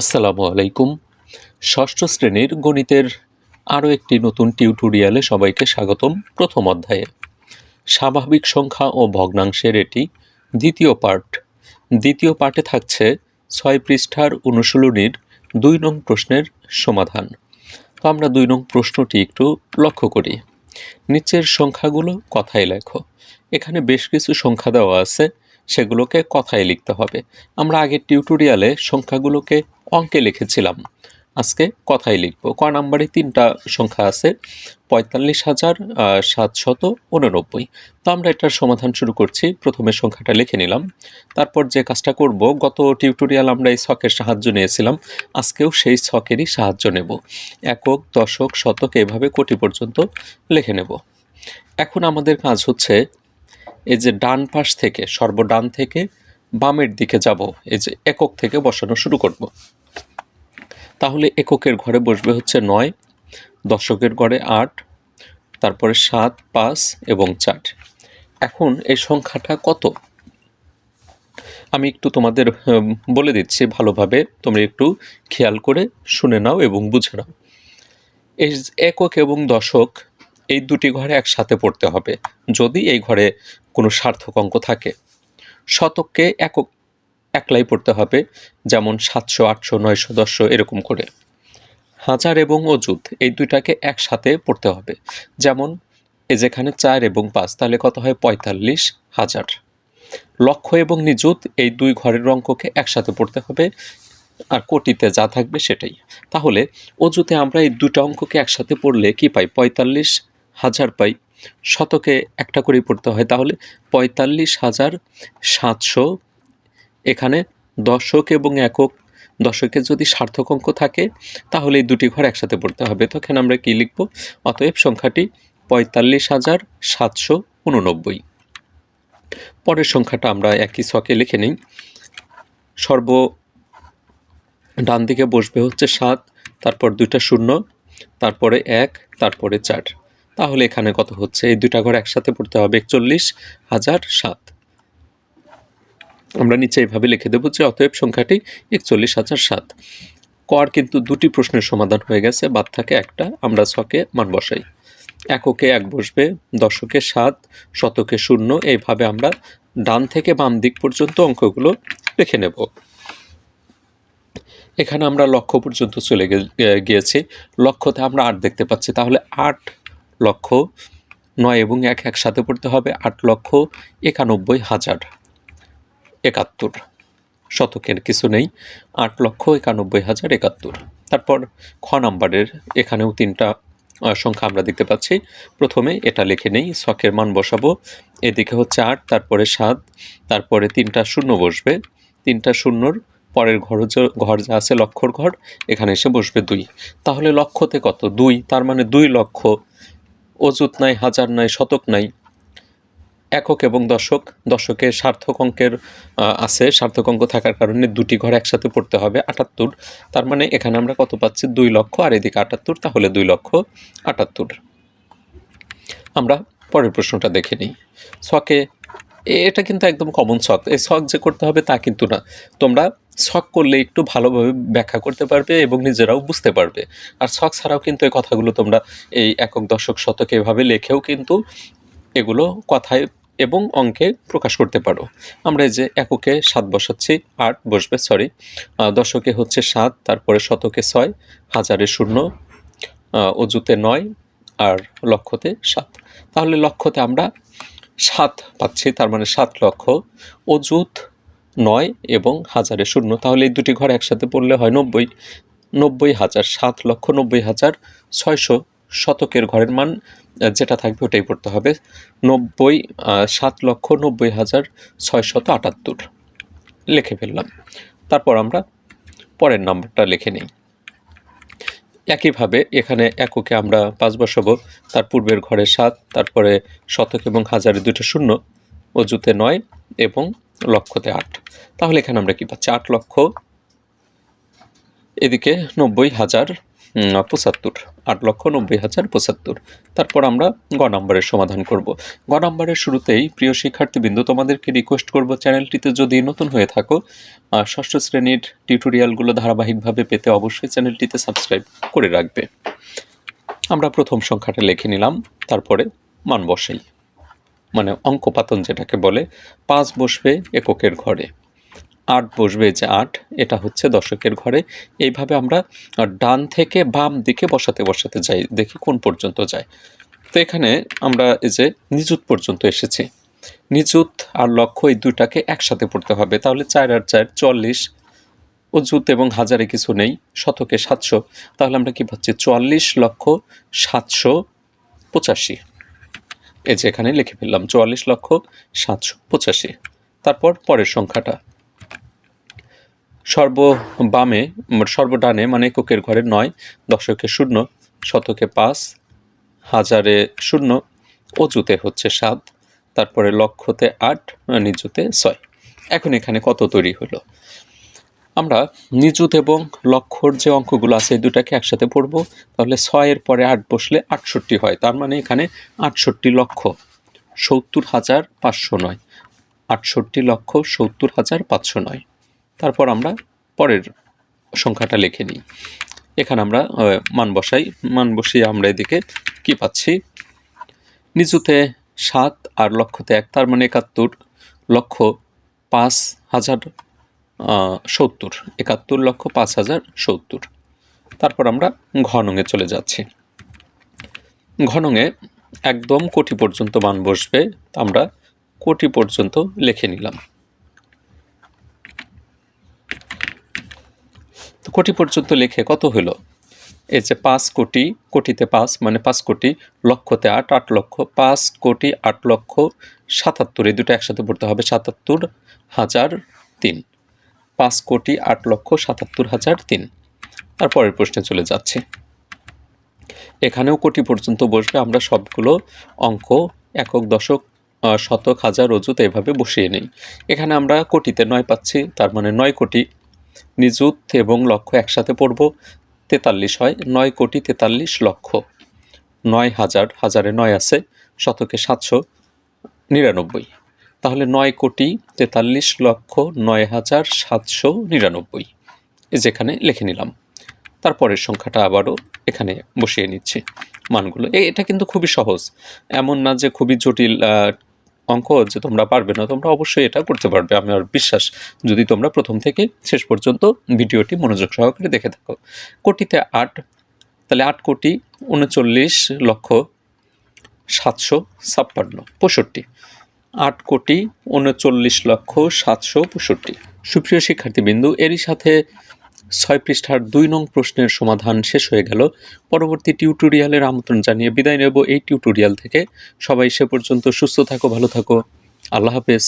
আসসালামু আলাইকুম। ষষ্ঠ শ্রেণির গণিতের আরও একটি নতুন টিউটোরিয়ালে সবাইকে স্বাগতম প্রথম অধ্যায়ে। স্বাভাবিক সংখ্যা ও ভগ্নাংশের এটি দ্বিতীয় পার্ট দ্বিতীয় পার্টে থাকছে ছয় পৃষ্ঠার অনুশীলনীর দুই নং প্রশ্নের সমাধান। তো আমরা দুই নং প্রশ্নটি একটু লক্ষ্য করি। নিচের সংখ্যাগুলো কথায় লেখো। এখানে বেশ কিছু সংখ্যা দেওয়া আছে, সেগুলোকে কথায় লিখতে হবে। আমরা আগের টিউটোরিয়ালে সংখ্যাগুলোকে অঙ্কে লিখেছিলাম। আজকে কথায় লিখব। ক নাম্বারে তিনটা সংখ্যা আছে, পঁয়তাল্লিশ হাজার সাতশত উননব্বই। তো আমরা এটার সমাধান শুরু করছি। প্রথমে সংখ্যাটা লিখে নিলাম। তারপর যে কাজটা করব, গত টিউটোরিয়াল আমরা এই ছকের সাহায্য নিয়েছিলাম। আজকেও সেই ছকেরই সাহায্য নেব। একক, দশক, শতক এভাবে কোটি পর্যন্ত লিখে নেব। এখন আমাদের কাজ হচ্ছে এই যে ডান পাশ থেকে, সর্বডান থেকে বামের দিকে যাব, এই যে একক থেকে বসানো শুরু করব। তাহলে এককের ঘরে বসবে হচ্ছে নয়, দশকের ঘরে আট, তারপরে সাত, পাঁচ এবং চার। এখন এই সংখ্যাটা কত? আমি একটু তোমাদের বলে দিচ্ছি ভালোভাবে, তোমরা একটু খেয়াল করে শুনে নাও এবং বুঝে নাও। এই একক এবং দশক এই দুটি ঘরে একসাথে পড়তে হবে, যদি এই ঘরে কোনো সার্থক অঙ্ক থাকে। শতককে একক একলাই পড়তে হবে, যেমন সাতশো, আটশো, নয়শো, দশশো, এরকম করে। হাজার এবং অযুত, এই দুইটাকে একসাথে পড়তে হবে। যেমন এই যেখানে চার এবং পাঁচ, তাহলে কত হয়? পঁয়তাল্লিশ হাজার। লক্ষ এবং নিযুত, এই দুই ঘরের অঙ্ককে একসাথে পড়তে হবে, আর কোটিতে যা থাকবে সেটাই। তাহলে অজুতে আমরা এই দুটো অঙ্ককে একসাথে পড়লে কি পাই? পঁয়তাল্লিশ হাজার পাই। শতকে একটা করেই পড়তে হয়, তাহলে পঁয়তাল্লিশ হাজার সাতশো এখানে দশক এবং একক দশকে যদি সার্থক অঙ্ক থাকে, তাহলে এই দুটি ঘর একসাথে পড়তে হবে। তো এখানে আমরা কী লিখব? অতএব সংখ্যাটি পঁয়তাল্লিশ হাজার সাতশো উননব্বই। পরের সংখ্যাটা আমরা একই ছকে লিখে নিই। সর্ব ডান দিকে বসবে হচ্ছে সাত, তারপর দুইটা শূন্য, তারপরে এক, তারপরে চার। তাহলে এখানে কত হচ্ছে? এই দুটা ঘর একসাথে পড়তে হবে একচল্লিশ হাজার সাত। আমরা নিচে এইভাবে লিখে দেবো যে অতএব সংখ্যাটি একচল্লিশ হাজার সাত। কর কিন্তু দুটি প্রশ্নের সমাধান হয়ে গেছে, বাদ থাকে একটা, আমরা ছকে মান বসাই। এককে এক বসবে, দশকে সাত, শতকে শূন্য, এইভাবে আমরা ডান থেকে বাম দিক পর্যন্ত অঙ্কগুলো লিখে নেব। এখানে আমরা লক্ষ্য পর্যন্ত চলে গিয়েছি। লক্ষ্যতে আমরা আট দেখতে পাচ্ছি, তাহলে আট লক্ষ নয় এবং এক একসাথে পড়তে হবে। আট লক্ষ একানব্বই হাজার। একাত্তর। শতকের কিছু নেই, আট লক্ষ একানব্বই হাজার একাত্তর। তারপর খ নাম্বারের, এখানেও তিনটা সংখ্যা আমরা দেখতে পাচ্ছি। প্রথমে এটা লিখে নেই, ছকের মান বসাবো। এদিকে হচ্ছে আট, তারপরে সাত, তারপরে তিনটা শূন্য বসবে। তিনটা শূন্যর, পরের ঘর ঘর যা আছে লক্ষর ঘর, এখানে এসে বসবে দুই। তাহলে লক্ষতে কত? দুই, তার মানে দুই লক্ষ। অযুত নাই, হাজার নাই, শতক নাই। একক এবং দশক, দশকে সার্থক অঙ্কের আছে। সার্থক অঙ্ক থাকার কারণে দুটি ঘর একসাথে পড়তে হবে, আটাত্তর। তার মানে এখানে আমরা কত পাচ্ছি? দুই লক্ষ। আর এদিকে আটাত্তর, তাহলে দুই লক্ষ আটাত্তর। আমরা পরের প্রশ্নটা দেখে নিই। এ- এটা কিন্তু একদম কমন ছক। এই ছক যে করতে হবে তা কিন্তু না। তোমরা ছক করলে একটু ভালোভাবে ব্যাখ্যা করতে পারবে এবং নিজেরাও বুঝতে পারবে। আর ছক ছাড়াও কিন্তু এই কথাগুলো তোমরা এই একক, দশক, শতক এভাবে লেখেও কিন্তু এগুলো কথায় এবং অঙ্কে প্রকাশ করতে পারো। আমরা এই যে এককে সাত বসাচ্ছি, আট বসবে সরি দশকে হচ্ছে সাত, তারপরে শতকে ছয়, হাজারে শূন্য অজুতে নয়, আর লক্ষতে সাত। তাহলে লক্ষতে আমরা সাত পাচ্ছি, তার মানে সাত লক্ষ, অজুত নয় এবং হাজারে শূন্য। তাহলে এই দুটি ঘর একসাথে পড়লে হয় নব্বই নব্বই হাজার, সাত লক্ষ নব্বই হাজার ছয়শো শতকের ঘরের মান যেটা থাকবে ওটাই পড়তে হবে। নব্বই সাত লক্ষ নব্বই হাজার ছয়শত আটাত্তর। লিখে ফেললাম। তারপর আমরা পরের নাম্বারটা লিখে নিই। একইভাবে এখানে এককে আমরা পাঁচ বসাবো। তার পূর্বের ঘরে সাত, তারপরে শতক এবং হাজারে দুটো শূন্য, অজুতে নয় এবং লক্ষতে আট। তাহলে এখানে আমরা কি পাচ্ছি? আট লক্ষ। এদিকে নব্বই হাজার পঁচাত্তর, আট লক্ষ নব্বই হাজার পঁচাত্তর। তারপর আমরা গ নম্বরের সমাধান করব। গ নম্বরের শুরুতেই প্রিয় শিক্ষার্থীবৃন্দ, তোমাদেরকে রিকোয়েস্ট করব চ্যানেলটিতে যদি নতুন হয়ে থাকো ষষ্ঠ শ্রেণির টিউটোরিয়ালগুলো ধারাবাহিকভাবে পেতে অবশ্যই চ্যানেলটিতে সাবস্ক্রাইব করে রাখবে। আমরা প্রথম সংখ্যাটা লিখে নিলাম, তারপরে মান বসাই। মানে অঙ্কপাতন যেটাকে বলে, পাঁচ বসবে এককের ঘরে। আট বসবে যে আট, এটা হচ্ছে দশকের ঘরে। এইভাবে আমরা ডান থেকে বাম দিকে বসাতে বসাতে যাই, দেখি কোন পর্যন্ত যায়। তো এখানে আমরা এই যে নিযুত পর্যন্ত এসেছি। নিযুত আর লক্ষ্য এই দুইটাকে একসাথে পড়তে হবে। তাহলে চার আর চার, চল্লিশ। অযুত এবং হাজারে কিছু নেই, শতকে সাতশো। তাহলে আমরা কি পাচ্ছি? চুয়াল্লিশ লক্ষ সাতশো পঁচাশি। এই যে এখানে লিখে ফেললাম, চুয়াল্লিশ লক্ষ সাতশো পঁচাশি। তারপর পরের সংখ্যাটা। সর্ব বামে সর্বডানে মানে এককের ঘরে নয়, দশকে শূন্য, শতকে পাঁচ, হাজারে শূন্য, অজুতে হচ্ছে সাত, তারপরে লক্ষতে আট নিজুতে ছয়। এখন এখানে কত তৈরি হলো? আমরা নিযুত এবং লক্ষর যে অঙ্কগুলো আছে, এই দুটাকে একসাথে পড়ব, তাহলে ছয়ের পরে আট বসলে আটষট্টি হয়। তার মানে এখানে আটষট্টি লক্ষ সত্তর হাজার পাঁচশো নয়। আটষট্টি লক্ষ সত্তর হাজার পাঁচশো নয়। তারপর আমরা পরের সংখ্যাটা লিখে নিই। এখানে আমরা মান বসাই। মান বসিয়ে আমরা এদিকে কি পাচ্ছি? নিচুতে সাত আর লক্ষতে এক, তার মানে একাত্তর। লক্ষ পাঁচ হাজার সত্তর। একাত্তর লক্ষ পাঁচ হাজার, সত্তর। তারপর আমরা ঘনঙে চলে যাচ্ছি। ঘনঙে একদম কোটি পর্যন্ত মান বসবে। আমরা কোটি পর্যন্ত লিখে নিলাম। কোটি পর্যন্ত লিখে কত হলো এই যে পাঁচ কোটি, কোটিতে পাঁচ মানে পাঁচ কোটি, লক্ষতে আট আট লক্ষ, পাঁচ কোটি, আট লক্ষ, সাতাত্তর, এই দুটো একসাথে পড়তে হবে সাতাত্তর হাজার তিন। পাঁচ কোটি, আট লক্ষ, সাতাত্তর হাজার তিন। তার পরের প্রশ্নে চলে যাচ্ছে। এখানেও কোটি পর্যন্ত বসবে, আমরা সবগুলো অঙ্ক, একক, দশক শতক, হাজার অজুত এভাবে বসিয়ে নিই। এখানে আমরা কোটিতে নয় পাচ্ছি, তার মানে নয় কোটি নিযুত এবং লক্ষ একসাথে পড়ব। তেতাল্লিশ হয় নয় কোটি তেতাল্লিশ লক্ষ। নয় হাজার, হাজারে নয় আছে, শতকে সাতশো নিরানব্বই। তাহলে নয় কোটি তেতাল্লিশ লক্ষ নয় হাজার সাতশো নিরানব্বই, যেখানে লিখে নিলাম। তারপরের সংখ্যাটা আবারও এখানে বসিয়ে নিচ্ছি মানগুলো। এটা কিন্তু খুবই সহজ। এমন না যে খুবই জটিল অঙ্ক যে তোমরা পারবে না, তোমরা অবশ্যই এটা করতে পারবে। আমার বিশ্বাস, যদি তোমরা প্রথম থেকে শেষ পর্যন্ত ভিডিওটি মনোযোগ সহকারে দেখে থাকো। কোটিতে আট, তাহলে আট কোটি উনচল্লিশ লক্ষ সাতশো ছাপ্পান্ন, পঁয়ষট্টি। আট কোটি উনচল্লিশ লক্ষ সাতশো পঁয়ষট্টি। সুপ্রিয় শিক্ষার্থীবৃন্দু, এরই সাথে ছয় পৃষ্ঠার দুই নং প্রশ্নের সমাধান শেষ হয়ে গেল। পরবর্তী টিউটোরিয়ালের আমন্ত্রণ জানিয়ে বিদায় নেব এই টিউটোরিয়াল থেকে। সবাই সে পর্যন্ত সুস্থ থাকো, ভালো থাকো। আল্লাহ হাফেজ।